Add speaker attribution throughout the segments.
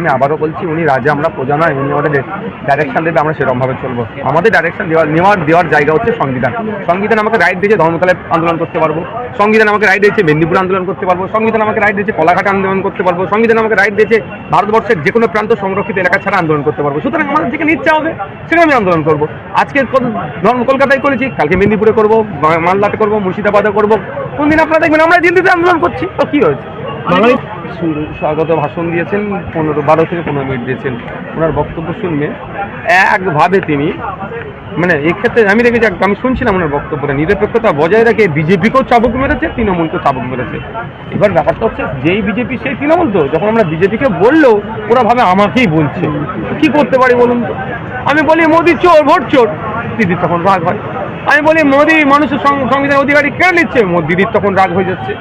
Speaker 1: আমি আবারও বলছি, উনি রাজা, আমরা প্রজা নয়, উনি আমাদের ডাইরেকশন দেবে, আমরা সেরকমভাবে চলবো। আমাদের ডাইরেকশন দেওয়ার, নেওয়ার, দেওয়ার জায়গা হচ্ছে সংবিধান। সংবিধান আমাকে রাইট দিয়েছে ধর্মতলায় আন্দোলন করতে পারব। সংবিধান আমাকে রাইট দিয়েছে মেদিনীপুর আন্দোলন করতে পারব। সংবিধান আমাকে রাইট দিয়েছে কলাঘাট আন্দোলন করতে পারব। সংবিধান আমাকে রাইট দিয়েছে ভারতবর্ষের যে কোনো প্রান্ত সংরক্ষিত এলাকা ছাড়া আন্দোলন করতে পারব। সুতরাং আমাদের যেখানে ইচ্ছা হবে, সেখানে আমি আন্দোলন করব। আজকে ধরুন কলকাতায় করেছি, কালকে মেদিনীপুরে করব মালদাতে করব, মুর্শিদাবাদে করব। কোনদিন আপনারা দেখবেন, আমরা দিল্লিতে আন্দোলন করছি। তো কি হয়েছে? স্বাগত ভাষণ দিয়েছেন, পনেরো, বারো থেকে পনেরো মিনিট দিয়েছেন। ওনার বক্তব্য শুনবে একভাবে তিনি মানে এক্ষেত্রে আমি দেখেছি আমি শুনছিলাম ওনার বক্তব্যটা। নিরপেক্ষতা বজায় রেখে বিজেপিকেও চাবুক মেরেছে, তৃণমূলকেও চাবুক মেরেছে। এবার ব্যাপারটা হচ্ছে, যেই বিজেপি, সেই তৃণমূল তো। যখন আমরা বিজেপিকে বললেও, ওরা ভাবে আমাকেই বলছে। কি করতে পারি বলুন তো? আমি বলি, মোদি চোর, ভোট চোর। দিদির তখন রাগ হয়। আমি বলি, মোদি মানুষের সংবিধান অধিকারী কেড়ে নিচ্ছে? দিদির তখন রাগ হয়ে যাচ্ছে।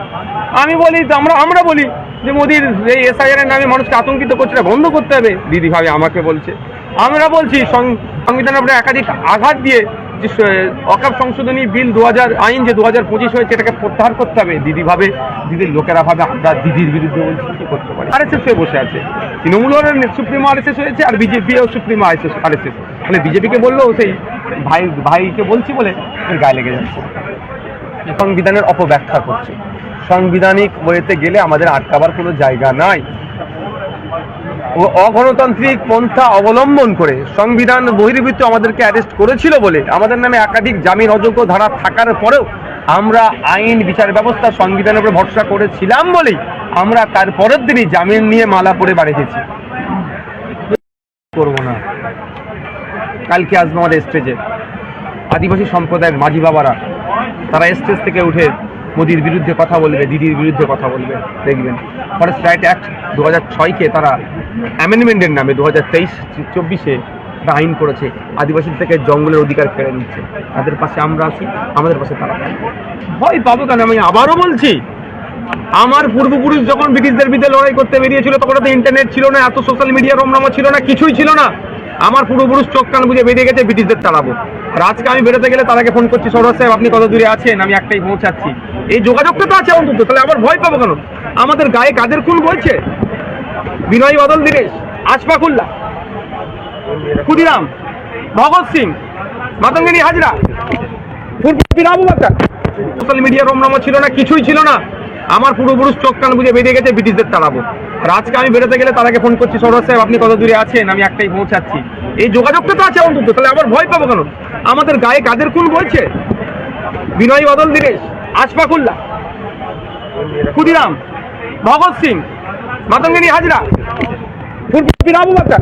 Speaker 1: আমি বলি, আমরা আমরা বলি। যে মোদির এই এসআইআর এর নামে মানুষকে আতঙ্কিত করছে এটা বন্ধ করতে হবে। দিদি ভাবে আমাকে বলছে। আমরা বলছি, সং- সংবিধানের উপরে একাধিক আঘাত দিয়ে যে অকাপ সংশোধনী বিল দু হাজার আইন যে দু হাজার পঁচিশ হয়েছে, এটাকে প্রত্যাহার করতে হবে। দিদি ভাবে দিদির লোকেরা ভাবে আমরা দিদির বিরুদ্ধে বলছি, কি করতে পারি? আর এস বসে আছে। Trinamool supremo R S S হয়েছে আর বিজেপিও supremo R S S R S S মানে বিজেপিকে বললেও সেই ভাই ভাইকে বলছি বলে গায়ে লেগে যাচ্ছে। সংবিধানের অপব্যাখ্যা করছে। সাংবিধানিক ওয়েতে গেলে আমাদের আটকাবার কোনো জায়গা নাই। ও অগণতান্ত্রিক পন্থা অবলম্বন করে সংবিধান বহির্ভূত আমাদেরকে অ্যারেস্ট করেছিল বলে, আমাদের নামে একাধিক জামিন অযোগ্য ধারা থাকার পরেও আমরা আইন, বিচার ব্যবস্থা সংবিধানের উপরে ভরসা করেছিলাম বলেই আমরা তার পরের দিনই জামিন নিয়ে মালা পরে বাড়ি গেছি। করব না। কালকে আসব আমাদের স্টেজে আদিবাসী সম্প্রদায়ের মাঝি বাবারা, তারা স্টেজ থেকে উঠে মোদির বিরুদ্ধে কথা বলবে, দিদির বিরুদ্ধে কথা বলবে, দেখবেন। ফরেস্ট রাইট অ্যাক্ট দু হাজার ছয়কে তারা অ্যামেন্ডমেন্টের নামে দু হাজার তেইশ চব্বিশে একটা আইন করেছে আদিবাসী থেকে জঙ্গলের অধিকার কেড়ে নিচ্ছে। তাদের পাশে আমরা আছি, আমাদের পাশে তারা ভয় পাবো কেন? আমি আবারও বলছি, আমার পূর্বপুরুষ যখন ব্রিটিশদের বিরুদ্ধে লড়াই করতে বেরিয়েছিল, তখন তো ইন্টারনেট ছিল না, এত সোশ্যাল মিডিয়া রমনামা ছিল না, কিছুই ছিল না। আমার পূর্বপুরুষ চোখ কান বুঝে বেরিয়ে গেছে, ব্রিটিশদের তাড়াবো। আর আজকে আমি বেরোতে গেলে তারাকে ফোন করছি সৌরভ সাহেব, আপনি কত দূরে আছেন? আমি একটাই পৌঁছাচ্ছি। এই যোগাযোগটা তো আছে অন্তত, তাহলে আবার ভয় পাবো কেন? আমাদের গায়ে কাদের খুন বলছে? বিনয় বদল দীরেশ আশফাকুল্লাহ, ক্ষুদিরাম, ভগৎ সিং, মাতঙ্গিনী হাজরা সোশ্যাল মিডিয়া রমনামা ছিল না, কিছুই ছিল না। আমার পূর্বপুরুষ চোখ কান বুঝে বেরিয়ে গেছে ব্রিটিশদের তাড়াবো। আর আজকে আমি বেরোতে গেলে তারাকে ফোন করছি সৌরভ সাহেব, আপনি কত দূরে আছেন? আমি একটাই পৌঁছাচ্ছি। এই যোগাযোগটা তো আছে অন্তত, তাহলে আবার ভয় পাবো কেন? আমাদের গায়ে কাদের খুন বলছে? বিনয় বদল দীরেশ আশফাকুল্লা ক্ষুদিরাম, ভগৎ সিং, মাতঙ্গিনী হাজরা আবু বাক্কার